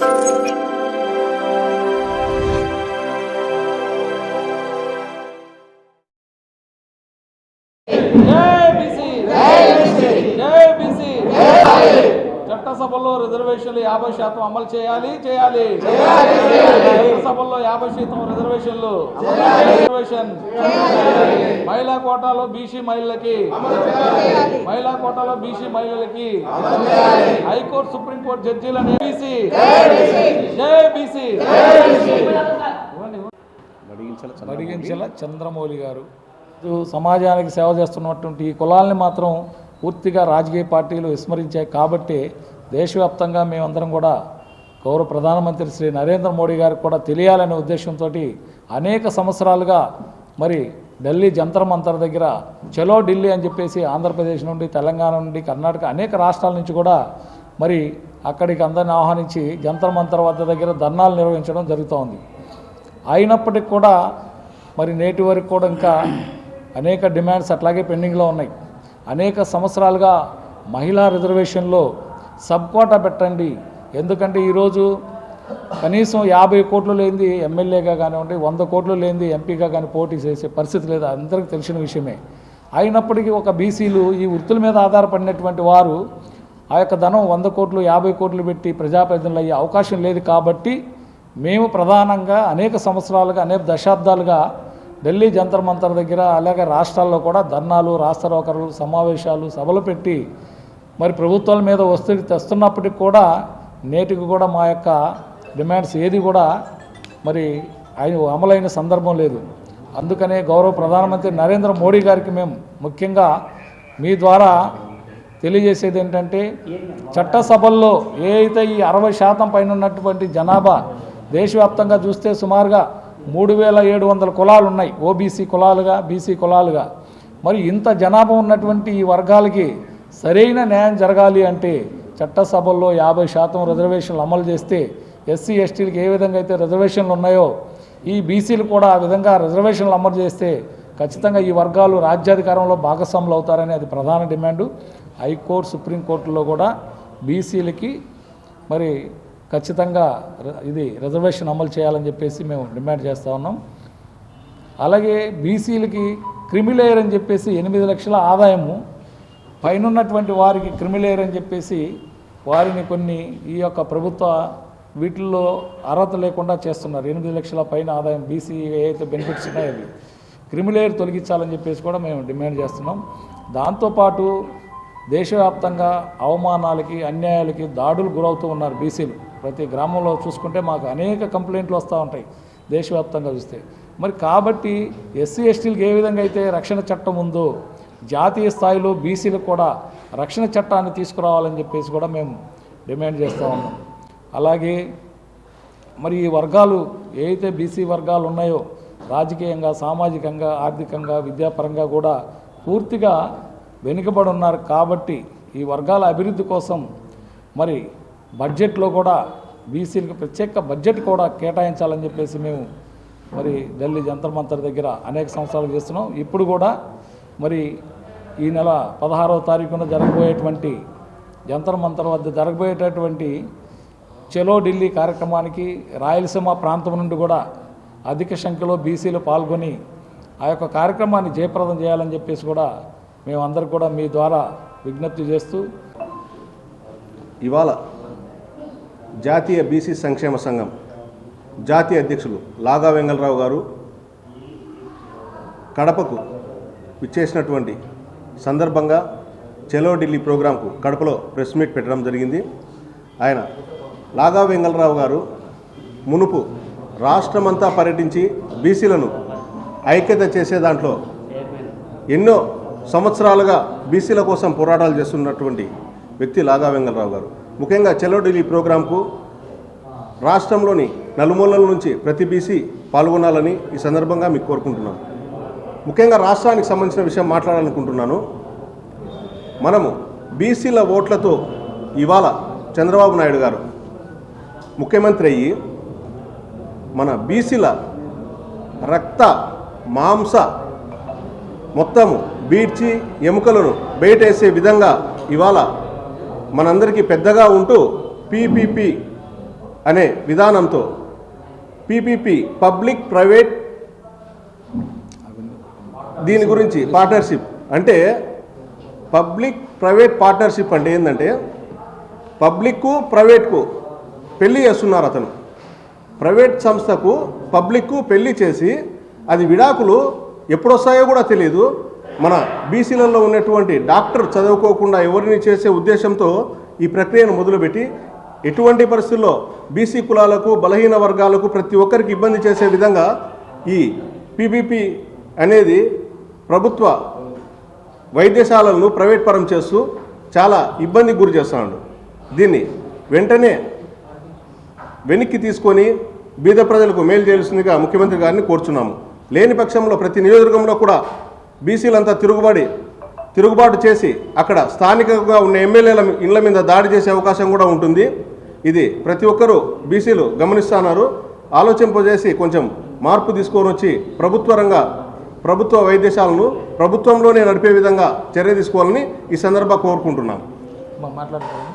Yeah! చట్టసభల్లో రిజర్వేషన్లు యాభై శాతం అమలు చేయాలి చేయాలి. చట్టసభల్లో యాభై శాతం రిజర్వేషన్లు. రిజర్వేషన్. మహిళా కోటాలో బీసీ మహిళలకి. మహిళా కోటాలో బీసీ మహిళలకి. హైకోర్టు సుప్రీంకోర్టు జడ్జీలని బీసీ జై బీసీ బడిగించల చంద్రమౌళి. గారు. సమాజానికి సేవ చేస్తున్నటువంటి ఈ కులాలని మాత్రం పూర్తిగా రాజకీయ పార్టీలు విస్మరించాయి కాబట్టి దేశవ్యాప్తంగా మేమందరం కూడా గౌరవ ప్రధానమంత్రి శ్రీ నరేంద్ర మోడీ గారికి కూడా తెలియాలనే ఉద్దేశంతో అనేక సంవత్సరాలుగా మరి ఢిల్లీ జంతర్ మంతర్ దగ్గర చలో ఢిల్లీ అని చెప్పేసి ఆంధ్రప్రదేశ్ నుండి తెలంగాణ నుండి కర్ణాటక అనేక రాష్ట్రాల నుంచి కూడా మరి అక్కడికి అందరిని ఆహ్వానించి జంతర్ మంతర్ వద్ద దగ్గర ధర్నాలు నిర్వహించడం జరుగుతోంది. అయినప్పటికి కూడా మరి నేటి వరకు కూడా ఇంకా అనేక డిమాండ్స్ అట్లాగే పెండింగ్లో ఉన్నాయి. అనేక సంవత్సరాలుగా మహిళా రిజర్వేషన్లో సబ్ కోటా పెట్టండి. ఎందుకంటే ఈరోజు కనీసం యాభై కోట్లు లేనిది ఎమ్మెల్యేగా కానివ్వండి వంద కోట్లు లేనిది ఎంపీగా కానీ పోటీ చేసే పరిస్థితి లేదు. అందరికీ తెలిసిన విషయమే. అయినప్పటికీ ఒక బీసీలు ఈ వృత్తుల మీద ఆధారపడినటువంటి వారు ఆ యొక్క ధనం వంద కోట్లు యాభై కోట్లు పెట్టి ప్రజాప్రతినిధులు అయ్యే అవకాశం లేదు కాబట్టి మేము ప్రధానంగా అనేక సంవత్సరాలుగా అనేక దశాబ్దాలుగా ఢిల్లీ జంతర్ మంతర్ దగ్గర అలాగే రాష్ట్రాల్లో కూడా ధర్నాలు రాస్తారోకలు సమావేశాలు సభలు పెట్టి మరి ప్రభుత్వాల మీద ఒత్తిడి తెస్తున్నప్పటికి కూడా నేటికి కూడా మా యొక్క డిమాండ్స్ ఏది కూడా మరి ఆయన అమలైన సందర్భం లేదు. అందుకనే గౌరవ ప్రధానమంత్రి నరేంద్ర మోడీ గారికి మేము ముఖ్యంగా మీ ద్వారా తెలియజేసేది ఏంటంటే చట్టసభల్లో ఏ అయితే ఈ అరవై శాతం పైన ఉన్నటువంటి జనాభా దేశవ్యాప్తంగా చూస్తే సుమారుగా మూడు వేల ఏడు వందల కులాలు ఉన్నాయి. ఓబీసీ కులాలుగా బీసీ కులాలుగా. మరి ఇంత జనాభా ఉన్నటువంటి ఈ వర్గాలకి సరైన న్యాయం జరగాలి అంటే చట్టసభల్లో యాభై శాతం రిజర్వేషన్లు అమలు చేస్తే ఎస్సీ ఎస్టీలకు ఏ విధంగా అయితే రిజర్వేషన్లు ఉన్నాయో ఈ బీసీలు కూడా ఆ విధంగా రిజర్వేషన్లు అమలు చేస్తే ఖచ్చితంగా ఈ వర్గాలు రాజ్యాధికారంలో భాగస్వాములు అవుతారని అది ప్రధాన డిమాండు. హైకోర్టు సుప్రీంకోర్టులో కూడా బీసీలకి మరి ఖచ్చితంగా ఇది రిజర్వేషన్ అమలు చేయాలని చెప్పేసి మేము డిమాండ్ చేస్తూ ఉన్నాం. అలాగే బీసీలకి క్రిమిలేయర్ అని చెప్పేసి ఎనిమిది లక్షల ఆదాయము పైనున్నటువంటి వారికి క్రిమిలేయర్ అని చెప్పేసి వారిని కొన్ని ఈ యొక్క ప్రభుత్వ వీటిల్లో అర్హత లేకుండా చేస్తున్నారు. ఎనిమిది లక్షల పైన ఆదాయం బీసీ ఏవైతే బెనిఫిట్స్ ఉన్నాయో అవి. క్రిమిలేయర్ తొలగించాలని చెప్పేసి కూడా మేము డిమాండ్ చేస్తున్నాం. దాంతోపాటు దేశవ్యాప్తంగా అవమానాలకి అన్యాయాలకి దాడులు గురవుతూ ఉన్నారు బీసీలు. ప్రతి గ్రామంలో చూసుకుంటే మాకు అనేక కంప్లైంట్లు వస్తూ ఉంటాయి దేశవ్యాప్తంగా చూస్తే. మరి కాబట్టి ఎస్సీ ఎస్టీలకు ఏ విధంగా అయితే రక్షణ చట్టం ఉందో జాతీయ స్థాయిలో బీసీలకు కూడా రక్షణ చట్టాన్ని తీసుకురావాలని చెప్పేసి కూడా మేము డిమాండ్ చేస్తూ ఉన్నాం. అలాగే మరి ఈ వర్గాలు ఏవైతే బీసీ వర్గాలు ఉన్నాయో రాజకీయంగా సామాజికంగా ఆర్థికంగా విద్యాపరంగా కూడా పూర్తిగా వెనుకబడి ఉన్నారు కాబట్టి ఈ వర్గాల అభివృద్ధి కోసం మరి బడ్జెట్లో కూడా బీసీలకు ప్రత్యేక బడ్జెట్ కూడా కేటాయించాలని చెప్పేసి మేము మరి ఢిల్లీ జంతర్ మంతర్ దగ్గర అనేక సంవత్సరాలు చేస్తున్నాం. ఇప్పుడు కూడా మరి ఈ నెల పదహారవ తారీఖున జరగబోయేటువంటి జంతర్ మంతర్ వద్ద జరగబోయేటటువంటి చెలో ఢిల్లీ కార్యక్రమానికి రాయలసీమ ప్రాంతం నుండి కూడా అధిక సంఖ్యలో బీసీలు పాల్గొని ఆ యొక్క కార్యక్రమాన్ని జయప్రదం చేయాలని చెప్పేసి కూడా మేమందరూ కూడా మీ ద్వారా విజ్ఞప్తి చేస్తూ ఇవాళ జాతీయ బీసీ సంక్షేమ సంఘం జాతీయ అధ్యక్షులు లాగా వెంగళరావు గారు కడపకు విచ్చేసినటువంటి సందర్భంగా చెలో ఢిల్లీ ప్రోగ్రాంకు కడపలో ప్రెస్ మీట్ పెట్టడం జరిగింది. ఆయన లాగా వెంగళరావు గారు మునుపు రాష్ట్రమంతా పర్యటించి బీసీలను ఐక్యత చేసే దాంట్లో ఎన్నో సంవత్సరాలుగా బీసీల కోసం పోరాటాలు చేస్తున్నటువంటి వ్యక్తి లాగా వెంగళరావు గారు. ముఖ్యంగా చెలో ఢిల్లీ ప్రోగ్రాంకు రాష్ట్రంలోని నలుమూలల నుంచి ప్రతి బీసీ పాల్గొనాలని ఈ సందర్భంగా మీకు కోరుకుంటున్నాను ముఖ్యంగా రాష్ట్రానికి సంబంధించిన విషయం మాట్లాడాలనుకుంటున్నాను. మనము బీసీల ఓట్లతో ఇవాళ చంద్రబాబు నాయుడు గారు ముఖ్యమంత్రి అయ్యి మన బీసీల రక్త మాంస మొత్తము బీడ్చి ఎముకలను బయటేసే విధంగా ఇవాళ మనందరికీ పెద్దగా ఉంటూ పీపీపీ అనే విధానంతో పీపీపీ పబ్లిక్ ప్రైవేట్ దీని గురించి పార్ట్నర్షిప్. అంటే పబ్లిక్ ప్రైవేట్ పార్ట్నర్షిప్ అంటే ఏంటంటే పబ్లిక్కు ప్రైవేట్కు పెళ్ళి చేస్తున్నారు అతను. ప్రైవేట్ సంస్థకు పబ్లిక్కు పెళ్ళి చేసి అది విడాకులు ఎప్పుడు వస్తాయో కూడా తెలియదు మన బీసీలలో ఉన్నటువంటి డాక్టర్ చదువుకోకుండా ఎవరిని చేసే ఉద్దేశంతో ఈ ప్రక్రియను మొదలుపెట్టి ఎటువంటి పరిస్థితుల్లో బీసీ కులాలకు బలహీన వర్గాలకు ప్రతి ఒక్కరికి ఇబ్బంది చేసే విధంగా ఈ పీపీపీ అనేది ప్రభుత్వ వైద్యశాలలను ప్రైవేట్ పరం చేస్తూ చాలా ఇబ్బందికి గురి చేస్తున్నాడు దీన్ని వెంటనే వెనక్కి తీసుకొని బీద ప్రజలకు మేలు చేయాల్సిందిగా ముఖ్యమంత్రి గారిని కోరుచున్నాము. లేని పక్షంలో ప్రతి నియోజకవర్గంలో కూడా బీసీలంతా తిరుగుబడి తిరుగుబాటు చేసి అక్కడ స్థానికంగా ఉన్న ఎమ్మెల్యేల ఇళ్ళ మీద దాడి చేసే అవకాశం కూడా ఉంటుంది. ఇది ప్రతి ఒక్కరూ బీసీలు గమనిస్తున్నారు. ఆలోచింపజేసి కొంచెం మార్పు తీసుకొని వచ్చి ప్రభుత్వ రంగ ప్రభుత్వ వైద్యశాలను ప్రభుత్వంలోనే నడిపే విధంగా చర్య తీసుకోవాలని ఈ సందర్భంగా కోరుకుంటున్నాను. మాట్లాడుతున్నాను